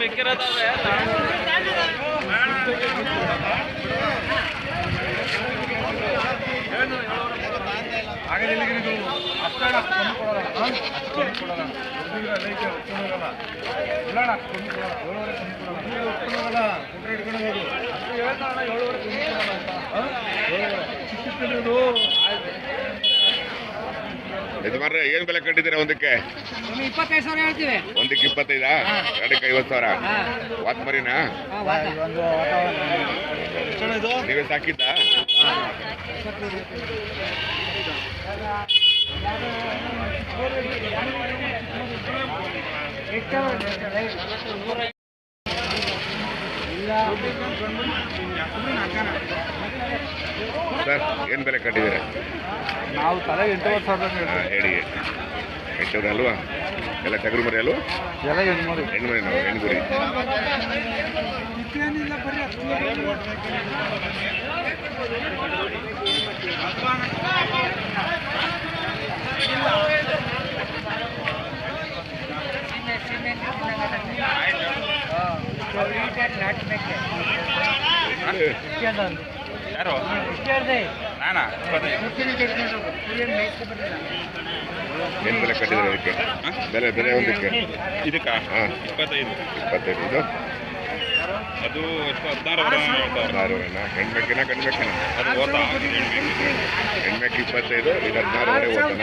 விற்கிறதா ಹಾಗೆ ಎಲ್ಲಿಗೆ ನೀವು ಅಷ್ಟಣ ಕೊಂಡು ಕೊಡೋಣ ಕೊಂಡು ಕೊಡೋಣ ಹುಡುಗಿರ ಲೈಕ್ ಕೊಂಡು ಕೊಡೋಣ ಇಲ್ಲಣ ಕೊಂಡು ಕೊಡೋಣ ಏಳುವರೆ ಕೊಂಡು ಕೊಡೋಣ ಹುಡುಗಿರ ಇಟ್ಕೊಂಡು ಹೋಗೋದು ಯಜಮಾನ್ರೆ ಏನ್ ಬೆಲೆ ಕಟ್ಟಿದ್ದೀರಾ ಒಂದಕ್ಕೆ? ಇಪ್ಪತ್ತೈದು ಸಾವಿರ ಹೇಳ್ತೀವಿ. ಒಂದಕ್ಕೆ ಇಪ್ಪತ್ತೈದಾ? ಎರಡಕ್ಕೆ ಐವತ್ತು ಸಾವಿರ. ವಾತ್. ಮರಿನಾ. ನೀವೇ ಸಾಕಿದ್ದ? ಸರ್ ಏನ್ ಬೆಲೆ ಕಟ್ಟಿದ್ದೀರಾ? ನಾವು ತಲೆ ಎಂಟೂವರೆ ಸಾವಿರ ಹೇಳಿ. ಎಂಟೂರು ಅಲ್ವಾ? ಎಲ್ಲ ಟಗರು ಮರಿ ಅಲ್ವಾ? ಎಲ್ಲ ಹೆಣ್ಮರಿ ಹೆಣ್ಣು ಮರಿ ನಾವು ಹೆಣ್ಣು ಯಾರು? ನಾನಾ? ಏನ್ ಬೆಲೆ ಕಟ್ಟಿದ್ದೀರಾ ಅದಕ್ಕೆ ಬೆಲೆ ಬೆಲೆ ಒಂದಕ್ಕೆ? ಇದಕ್ಕ? ಹಾಂ. ಇಪ್ಪತ್ತೈದು. ಇಪ್ಪತ್ತೈದು ಇದು? ಅದು ಎಷ್ಟು? ಹದಿನಾರು. ಹದಿನಾರುವರೆನಾ ಹೆಣ್ಮೆಕ್ಕಿನ ಗಂಡ್ಮೆಕ್ಕಿನ? ಅದು ಹೆಣ್ಮೆಕ್ ಇಪ್ಪತ್ತೈದು ಇದು ಓದನ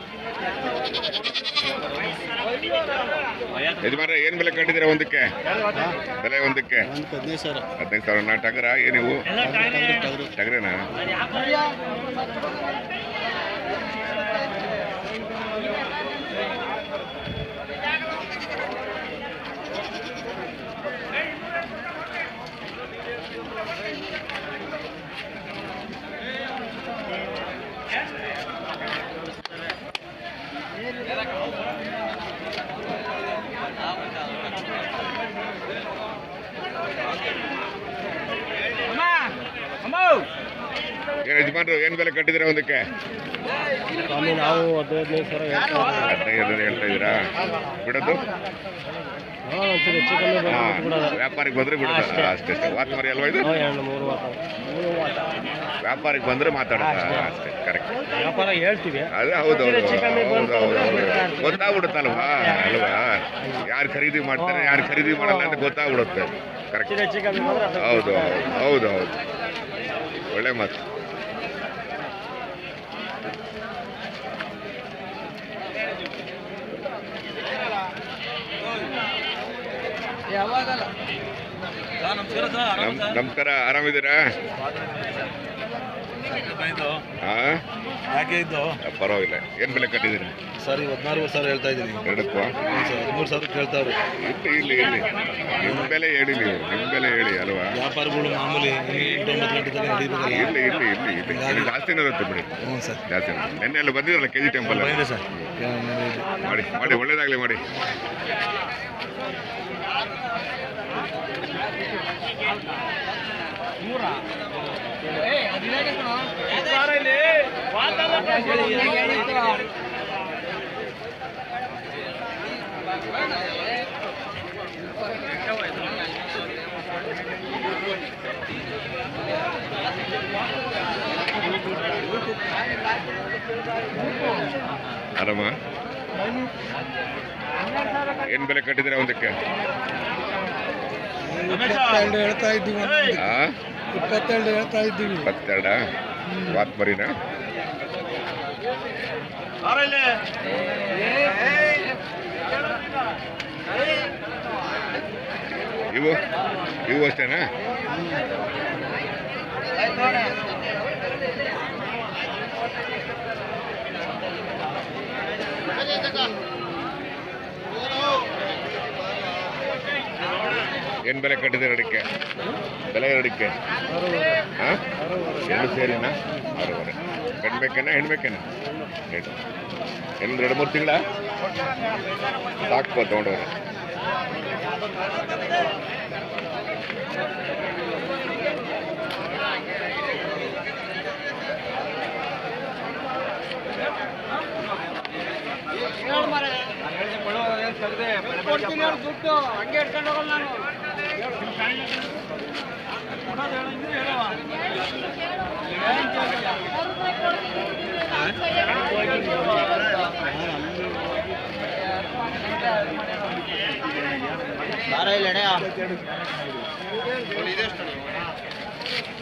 ಯಜಮಾನ್ರೆ ಏನ್ ಬೆಲೆ ಕಟ್ಟಿದ್ರೆ ಒಂದಕ್ಕೆ? ಬೆಲೆ ಒಂದಕ್ಕೆ? ಹದಿನೈದು ಸಾವಿರ. ಹದಿನೈದು ಸಾವಿರ ನಾ ಟಗರ ಏ ನೀವು? ಟಗರೇನಾ ಏನ್ ಯಜಮಾನ್ರು ಏನ್ ಬೆಲೆ ಕಟ್ಟಿದ್ರೆ ಒಂದಕ್ಕೆ? ನಾವು ಹದಿನೈದು ಸಾವಿರ ಹದಿನೈದು ಹೇಳ್ತಾ ಇದ್ದೀರಾ? ಬಿಡೋದು? ವ್ಯಾಪಾರಿಗೆ ಬಂದ್ರೆ ಬಿಡೋದು. ಅಷ್ಟೇ. ಅಷ್ಟೇ ವಾತ್ ಮರಿ ಅಲ್ವಾ ಇದು? ವ್ಯಾಪಾರಿಗೆ ಬಂದ್ರೆ ಮಾತಾಡೋದು. ಅಷ್ಟೇ. ಕರೆಕ್ಟ್ ವ್ಯಾಪಾರ ಹೇಳ್ತೀವಿ. ಅದೇ ಹೌದು ಹೌದು ಹೌದು ಹೌದು ಗೊತ್ತಾಗ್ಬಿಡುತ್ತಲ್ವಾ? ಅಲ್ವಾ? ಯಾರು ಖರೀದಿ ಮಾಡ್ತಾರೆ ಯಾರು ಖರೀದಿ ಮಾಡಲ್ಲ ಅಂತ ಗೊತ್ತಾಗ್ಬಿಡುತ್ತೆ. ಕರೆಕ್ಟ್ ಹೌದು ಹೌದು ಹೌದು ಹೌದು. ಒಳ್ಳೆ ಮಾತು. ನಮಸ್ಕಾರ ಆರಾಮಿದ್ದೀರಾ? ಪರವಾಗಿಲ್ಲ. ಏನ್ ಬೆಲೆ ಕಟ್ಟಿದ್ದೀರಿ? ಸರ್ ಹದಿನಾರು ಸಾವಿರ ಹೇಳ್ತಾ ಇದ್ದೀನಿ. ಎರಡಕ್ಕೂ? ಹದಿಮೂರು ಸಾವಿರ ಕೇಳ್ತಾವ್ರು ಇಲ್ಲಿ ಇಲ್ಲಿ ನಿಮ್ಮ ಬೆಲೆ ಹೇಳಿ ನೀವು. ನಿಮ್ಮ ಬೆಲೆ ಹೇಳಿ ಅಲ್ವಾ? ವ್ಯಾಪಾರಗಳು ಮಾಮೂಲಿ ಎಂಟು ಒಂಬತ್ತು ಗಂಟೆ ತನಕ ಇಲ್ಲಿ ಇಲ್ಲಿ ಇಲ್ಲಿ ಇಲ್ಲಿ. ಇಲ್ಲಿ ಜಾಸ್ತಿನೇ ಇರುತ್ತೆ ಬಿಡಿ. ಹ್ಞೂ ಸರ್. ಜಾಸ್ತಿ ನೆನ್ನೆ ಅಲ್ಲಿ ಬಂದಿರಲ್ಲ ಕೆ ಜಿ ಟೆಂಪಲ್ ಬಂದಿದೆ ಸರ್. ಮಾಡಿ ಮಾಡಿ ಒಳ್ಳೇದಾಗಲಿ ಮಾಡಿ. ಆರಾಮ? ಏನ್ ಬೆಲೆ ಕಟ್ಟಿದ್ರೆ ಒಂದಕ್ಕೆ? ಇಪ್ಪತ್ತೆರಡು ಹೇಳ್ತಾ ಇದ್ದೀವಿ ಇಪ್ಪತ್ತೆರಡು ಹೇಳ್ತಾ ಇದ್ದೀವಿ. ಇಪ್ಪತ್ತೆರಡ? ವಾತ್ ಮರಿನಾ ಇವು? ಇವು ಅಷ್ಟೇನಾ? ಏನು ಬೆಲೆ ಕಟ್ಟಿದ್ದೀರ ಅಡಿಕೆ? ಬೆಲೆ ಅಡಿಕೆ? ಎರಡು ಸೇರಿನಾ? ಆರೂವರೆ. ಗಂಡು ಬೇಕೇನ ಹೆಣ್ಬೇಕೇನ ಎರಡು. ಎರಡು ಎರಡು, ಮೂರು ತಿಂಗಳ? ಸಾಕು ತೊಗೊಂಡವ್ರೆ. ಕೊಡ್ತೀನಿ ದುಡ್ಡು. ಹಂಗೆ ಇಟ್ಕೊಂಡು ಹೋಗಲ್ಲ ನಾನು.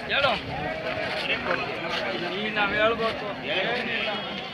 ಹೇಳು. ನೀ ನಾವು ಹೇಳ್ಬೇಕು ಏನ್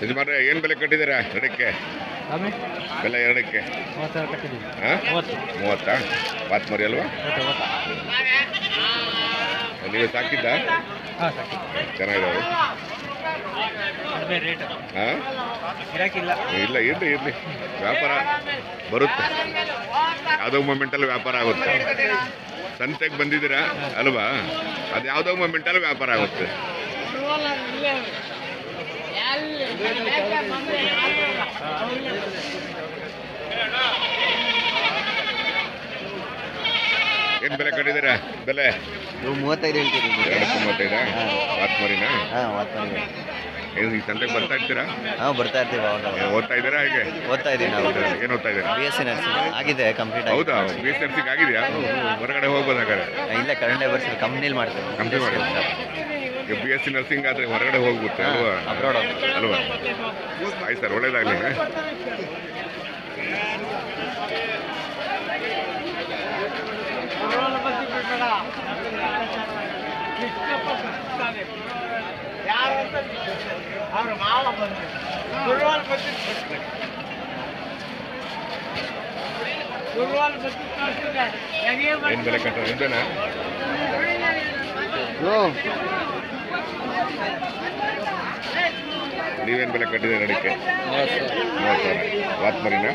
ಕೊಟ್ಬಿಟ್ಟು ಏನು ಬೆಲೆ ಕಟ್ಟಿದ್ದೀರಾ ಎರಡಕ್ಕೆ? ಬೆಲೆ ಎರಡಕ್ಕೆ. ಮೂವತ್ತ. ಮರಿ ಅಲ್ವಾ? ನೀವು ಸಾಕಿದ್ದ. ಚೆನ್ನಾಗಿದ್ದಾವೆ. ಇಲ್ಲ ಇರಲಿ ಇರಲಿ. ವ್ಯಾಪಾರ ಬರುತ್ತೆ. ಯಾವುದೋ ಮೊಮೆಂಟಲ್ಲಿ ವ್ಯಾಪಾರ ಆಗುತ್ತೆ. ಸಂತೆಗೆ ಬಂದಿದ್ದೀರಾ? ಅಲ್ವಾ? ಅದು ಯಾವುದೋ ಮೊಮೆಂಟಲ್ಲಿ ವ್ಯಾಪಾರ ಆಗುತ್ತೆ. ಏನು ಬೆಲೆ ಕಟ್ಟಿದ್ದೀರಾ? ಬೆಲೆ? ನೀವು ಮೂವತ್ತೈದು ಹೇಳ್ತೀರಿ ಎರಡು ಮೂವತ್ತೈದಾ? ವಾತ್ಮರಿನಾ ಹಾಂ ಮೂವತ್ತೈದು ಏನು ಈ ಸಂತೆಗೆ ಬರ್ತಾ ಇರ್ತೀರಾ? ಹಾಂ ಬರ್ತಾ ಇರ್ತೀವಿ ಅವಾಗ ಓದ್ತಾ ಇದ್ದೀರಾ ಹೇಗೆ? ಓದ್ತಾ ಇದ್ದೀವಿ ನಾವು. ಏನು ಓದ್ತಾ ಇದ್ದೀರಾ? ಬಿ ಎಸ್ ಸಿ ನರ್ಸಿಂಗ್ ಆಗಿದೆ ಕಂಪ್ಲೀಟ್ ಹೌದಾ? ಬಿ ಎಸ್ ನರ್ಸಿಂಗ್ ಆಗಿದೆಯಾ? ಹೊರಗಡೆ ಹೋಗ್ಬೋದಾಗಾರೆ ಇಲ್ಲ ಕರೆಂಟ್ ಬರ್ಸಿ ಕಂಪ್ನಿಲಿ ಮಾಡ್ತೀವಿ. ಕಂಪ್ನಿ ಮಾಡಿ ಬಿ ಎಸ್ ಸಿ ನರ್ಸಿಂಗ್ ಆದರೆ ಹೊರಗಡೆ ಹೋಗ್ಬಿಟ್ಟು ಅಲ್ವಾ? ಅಬ್ರಾಡ್ ಅಲ್ವಾ? ಆಯ್ತು ಸರ್ ಒಳ್ಳೇದಾಗಲಿ. ಅವ್ರ ಮಾವ ಬಂದು ಗುರುವಾರ ನೀವೇನು ಬೆಲೆ ಕಟ್ಟಿದ್ದೀರ ಅಡಿಕೆ ಮೂವತ್ತು ಸಾವಿರ. ಮರಿನಾ?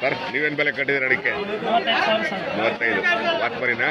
ಸರ್ ನೀವೇನು ಬೆಲೆ ಕಟ್ಟಿದ್ದೀರಿ ಅಡಿಕೆ? ಮೂವತ್ತೈದು. ವಾತ್ ಮರಿನಾ?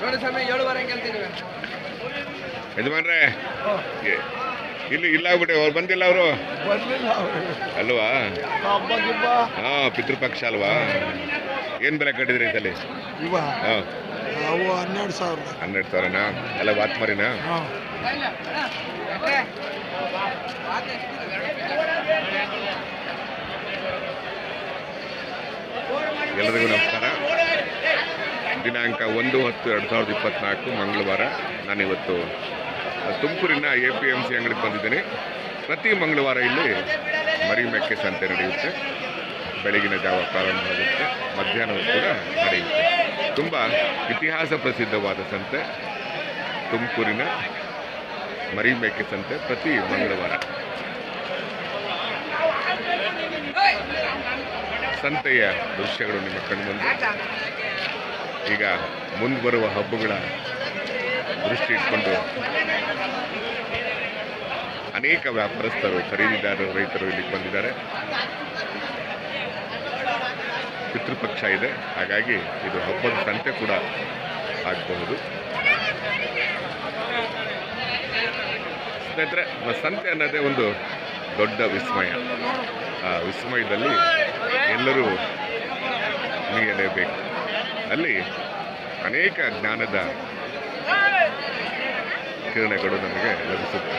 ನೋಡಿ ಸ್ವಾಮಿ ಏಳುವರೆ ಕೇಳ್ತೀನಿ ಯಜಮಾನ್ರೆ. ಇಲ್ಲಿ ಇಲ್ಲ ಆಗ್ಬಿಟ್ಟೆ ಅವ್ರು ಬಂದಿಲ್ಲ ಅವರು. ಅಲ್ವಾ? ಹಾ ಪಿತೃಪಕ್ಷ ಅಲ್ವಾ? ಏನ್ ಬೆಲೆ ಕಟ್ಟಿದ್ರಿ ಸಲ? ಹಾ. ಅವು ಹನ್ನೆರಡು ಸಾವಿರ ಹನ್ನೆರಡು ಸಾವಿರನಾ? ಎಲ್ಲ ವಾತ್ ಮಾರಿನ ಹಾಂ. ಎಲ್ಲರಿಗೂ ನಮಸ್ಕಾರ. ದಿನಾಂಕ ಒಂದು ಹತ್ತು ಎರಡು ಸಾವಿರದ ಇಪ್ಪತ್ತ್ನಾಲ್ಕು ಮಂಗಳವಾರ. ನಾನಿವತ್ತು ತುಮಕೂರಿನ ಎ ಪಿ ಎಂ ಸಿ ಅಂಗಡಿಗೆ ಬಂದಿದ್ದೀನಿ. ಪ್ರತಿ ಮಂಗಳವಾರ ಇಲ್ಲಿ ಮರಿ ಮೆಕ್ಕೆ ಸಂತೆ ನಡೆಯುತ್ತೆ. ಬೆಳಗಿನ ಜಾವ ಪ್ರಾರಂಭ ಆಗುತ್ತೆ. ಮಧ್ಯಾಹ್ನವೂ ಕೂಡ ನಡೆಯುತ್ತೆ. ತುಂಬ ಇತಿಹಾಸ ಪ್ರಸಿದ್ಧವಾದ ಸಂತೆ. ತುಮಕೂರಿನ ಮರಿ ಮೇಕೆ ಸಂತೆ ಪ್ರತಿ ಮಂಗಳವಾರ. ಸಂತೆಯ ದೃಶ್ಯಗಳು ನಿಮ್ಮ ಕಣ್ಮುಂದೆ. ಈಗ ಮುಂದೆ ಬರುವ ಹಬ್ಬಗಳ ದೃಷ್ಟಿ ಇಟ್ಕೊಂಡು ಅನೇಕ ವ್ಯಾಪಾರಸ್ಥರು ಖರೀದಿದಾರರು, ರೈತರು ಇಲ್ಲಿಗೆ ಬಂದಿದ್ದಾರೆ. ಪಿತೃಪಕ್ಷ ಇದೆ. ಹಾಗಾಗಿ ಇದು ಹಬ್ಬದ ಸಂತೆ ಕೂಡ ಆಗಬಹುದು. ಸ್ನೇಹಿತರೆ ಸಂತೆ ಅನ್ನೋದೇ ಒಂದು ದೊಡ್ಡ ವಿಸ್ಮಯ. ಆ ವಿಸ್ಮಯದಲ್ಲಿ ಎಲ್ಲರೂ ಮುಗಿಯಲೇಬೇಕು ಅಲ್ಲಿ ಅನೇಕ ಜ್ಞಾನದ ಕಿರಣಗಳು ನಮಗೆ ಲಭಿಸುತ್ತೆ.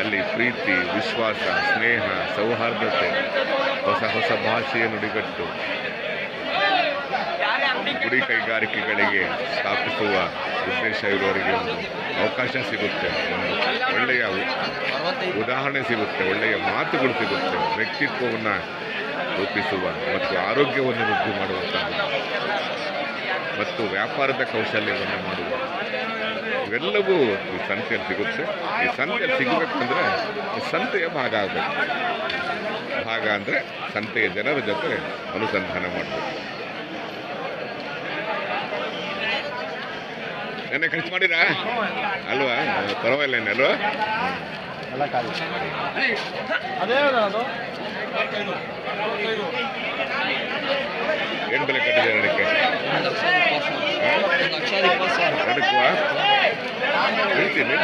ಅಲ್ಲಿ ಪ್ರೀತಿ, ವಿಶ್ವಾಸ, ಸ್ನೇಹ, ಸೌಹಾರ್ದತೆ, ಹೊಸ ಹೊಸ ಭಾಷೆಯ ನುಡಿಗಟ್ಟು, ಗುಡಿ ಕೈಗಾರಿಕೆಗಳಿಗೆ ಸ್ಥಾಪಿಸುವ ಉದ್ದೇಶ ಇರುವವರಿಗೆ ಒಂದು ಅವಕಾಶ ಸಿಗುತ್ತೆ, ಒಂದು ಒಳ್ಳೆಯ ಉದಾಹರಣೆ ಸಿಗುತ್ತೆ, ಒಳ್ಳೆಯ ಮಾತುಗಳು ಸಿಗುತ್ತೆ, ವ್ಯಕ್ತಿತ್ವವನ್ನು ರೂಪಿಸುವ ಮತ್ತು ಆರೋಗ್ಯವನ್ನು ವೃದ್ಧಿ ಮಾಡುವಂತಹ ಮತ್ತು ವ್ಯಾಪಾರದ ಕೌಶಲ್ಯವನ್ನು ಮಾಡುವ ಇವೆಲ್ಲವೂ ಈ ಸಂತೆಯಲ್ಲಿ ಸಿಗುತ್ತೆ. ಈ ಸಂತೆಯಲ್ಲಿ ಸಿಗಬೇಕಂದ್ರೆ ಸಂತೆಯ ಭಾಗ ಆಗಬೇಕು. ಭಾಗ ಅಂದರೆ ಸಂತೆಯ ಜನರ ಜೊತೆ ಅನುಸಂಧಾನ ಮಾಡಬೇಕು. ನೆನ್ನೆ ಖರ್ಚು ಮಾಡಿರಾ? ಅಲ್ವಾ? ಪರವಾಗಿಲ್ಲ ಅಲ್ವಾ ಅದೇ ಅದು. ಏನು ಬೆಲೆ ಕಟ್ಟಿದೆ ಎರಡಕ್ಕೆ ಎರಡಕ್ಕೂ ಹೇಳ್ತೀನಿ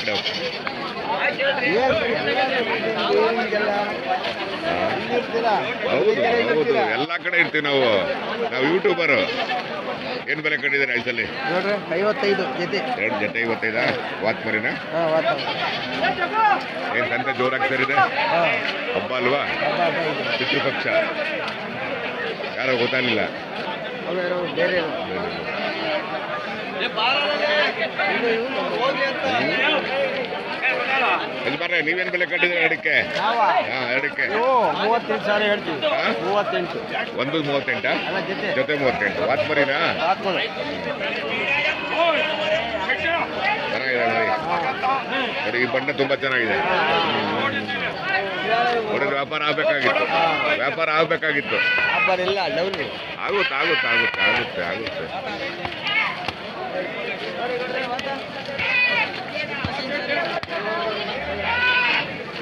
ಕಡೆ ಹೌದು ಹೌದು. ಎಲ್ಲ ಕಡೆ ಇರ್ತೀವಿ ನಾವು. ನಾವು ಯೂಟ್ಯೂಬರು ಏನು ಬೆಲೆ ಕಟ್ಟಿದ್ದಾರೆ ಐಸಲ್ಲಿ ನೋಡ್ರಿ ಐವತ್ತೈದು ಜೊತೆ. ಎರಡು ಜೊತೆ ಐವತ್ತೈದಾ? ವಾತ್ ಮರಿನ ಏನು ಸಂತೆ ಜೋರಾಗಿ ಸೇರಿದೆ? ಹಬ್ಬ ಅಲ್ವಾ? ಪಿತೃಪಕ್ಷ ಯಾರೋ ಗೊತ್ತಾಗಲಿಲ್ಲ. ಅವೇನು ಬೇರೆ ಬರ್ರಿ ನೀವೇನು ಬೆಲೆ ಕಟ್ಟಿದ್ರೆ ನಾವಾ? ಹಾಂ ನೀವು ಮೂವತ್ತೆಂಟು ಸಾವಿರ ಹೇಳ್ತೀವಿ? ಮೂವತ್ತೆಂಟು. ಒಂದು ಮೂವತ್ತೆಂಟಾ? ಜೊತೆ. ಮೂವತ್ತೆಂಟು. ವಾತ್ ಮರಿನಾ? ಹಾಕೊಂಡು ಚೆನ್ನಾಗಿದೆ ನೋಡಿ. ನೋಡಿ ಈ ಬಣ್ಣ ತುಂಬ ಚೆನ್ನಾಗಿದೆ. ನೋಡಿದ್ರೆ ವ್ಯಾಪಾರ ಆಗಬೇಕಾಗಿತ್ತು. ವ್ಯಾಪಾರ ಆಗಬೇಕಾಗಿತ್ತು. ವ್ಯಾಪಾರ ಇಲ್ಲ ಆಗುತ್ತೆ ಆಗುತ್ತೆ ಆಗುತ್ತೆ ಆಗುತ್ತೆ ಆಗುತ್ತೆ.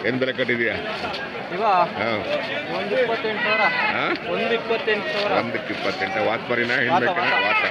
ಏನು ಬೆಲೆ ಕಟ್ಟಿದ್ಯಾ? ಹಾಂ. ಒಂದು ಇಪ್ಪತ್ತೆಂಟು ಸಾವಿರ. ವಾತ್ ಮರಿನಾ ಹೆಣ್ಬೇಕನ ವಾತ?